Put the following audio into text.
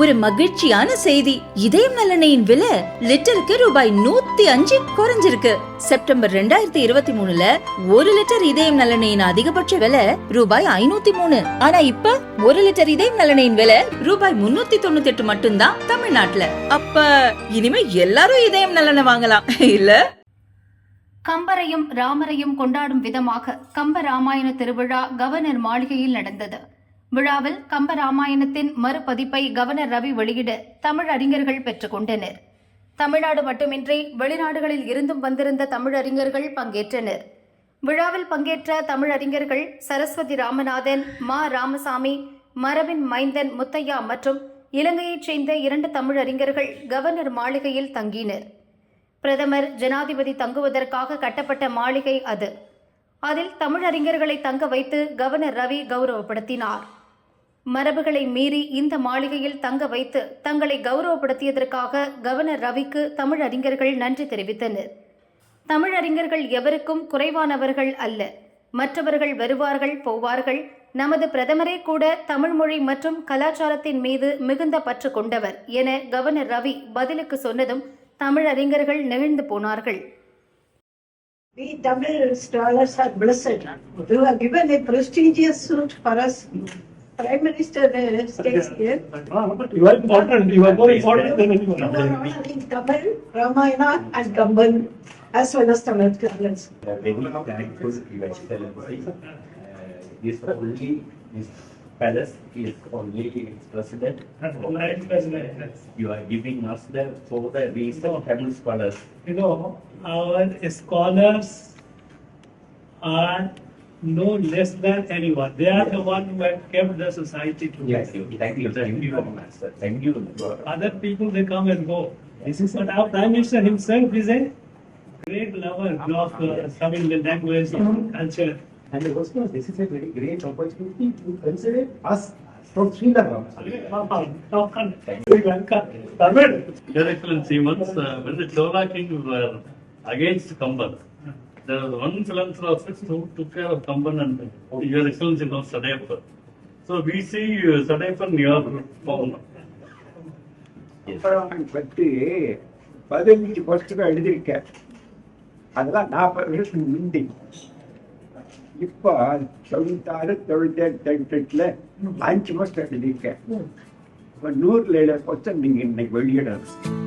ஒரு மகிழ்ச்சியான செய்தி. இதயம் நல்லெண்ணெயின் விலை லிட்டருக்கு ரூபாய் நூத்தி அஞ்சு குறைஞ்சிருக்கு. செப்டம்பர் ரெண்டாயிரத்தி இருபத்தி மூணுல ஒரு லிட்டர் இதயம் நலனையின் அதிகபட்ச விலை ரூபாய் ஐநூத்தி மூணு. ஆனா இப்ப ஒரு லிட்டர் இதயம் நலனையின் விலை ரூபாய் முன்னூத்தி தொண்ணூத்தி எட்டு மட்டும்தான் தமிழ்நாட்டுல. அப்ப இனிமே எல்லாரும் இதயம் நலனை வாங்கலாம் இல்ல? கம்பரையும் ராமரையும் கொண்டாடும் விதமாக கம்ப ராமாயண திருவிழா கவர்னர் மாளிகையில் நடந்தது. விழாவில் கம்ப ராமாயணத்தின் மறுபதிப்பை கவர்னர் ரவி வெளியிட தமிழ் அறிஞர்கள் பெற்றுக்கொண்டனர் தமிழ்நாடு மட்டுமின்றி வெளிநாடுகளில் இருந்தும் வந்திருந்த தமிழறிஞர்கள் பங்கேற்றனர். விழாவில் பங்கேற்ற தமிழறிஞர்கள் சரஸ்வதி ராமநாதன் மா ராமசாமி மரபின் மைந்தன் முத்தையா மற்றும் இலங்கையைச் சேர்ந்த இரண்டு தமிழறிஞர்கள் கவர்னர் மாளிகையில் தங்கினர். பிரதமர் ஜனாதிபதி தங்குவதற்காக கட்டப்பட்ட மாளிகை அது. அதில் தமிழறிஞர்களை தங்க வைத்து கவர்னர் ரவி கௌரவப்படுத்தினார். மரபுகளை மீறி இந்த மாளிகையில் தங்க வைத்து தங்களை கௌரவப்படுத்தியதற்காக கவர்னர் ரவிக்கு தமிழறிஞர்கள் நன்றி தெரிவித்தனர். தமிழறிஞர்கள் எவருக்கும் குறைவானவர்கள் அல்ல. மற்றவர்கள் வருவார்கள் போவார்கள். நமது பிரதமரே கூட தமிழ் மொழி மற்றும் கலாச்சாரத்தின் மீது மிகுந்த பற்று கொண்டவர் என கவர்னர் ரவி பதிலுக்கு சொன்னதும் தமிழறிஞர்கள் நெகிழ்ந்து போனார்கள். We Tamil scholars are blessed. You have given a prestigious suit for us. Prime Minister uh, stays here. You are important, you are more important than You are anyone. honoring Tamil, Ramayana and Kamban as well as Tamil scholars. We are very thankful, Your Excellency. Uh, This only, this palace is only its president. You are giving us the, for the reason Tamil scholars. You know, our scholars are no less than anyone. They are the one who have kept the society Yes, together. thank you, thank you, Master, thank you. Other people, they come and go. This is, but our Prime Minister himself is a great lover of uh, Tamil language, culture. And also, this is a very great opportunity to consider us from Sri Lanka. Tamil. Your Excellency, once uh, when the Chola kings were against Kamban, there was one philanthropist who took care of Kamban and Your Excellency knows Sadaipa. So we see uh, Sadaipa in your form. அப்புறம் பற்றி பதினஞ்சு புஸ்தகம் எழுதியிருக்கேன் அதெல்லாம் நாற்பது வருஷத்துக்கு முந்தி இப்போ தொண்ணூத்தாறு தொண்ணூத்தேழு தொண்ணூத்தெட்டுல அஞ்சு புஸ்தகம் எழுதியிருக்கேன். இப்போ நூறுல புஸ்தகம் நீங்க இன்னைக்கு வெளியிடணும்.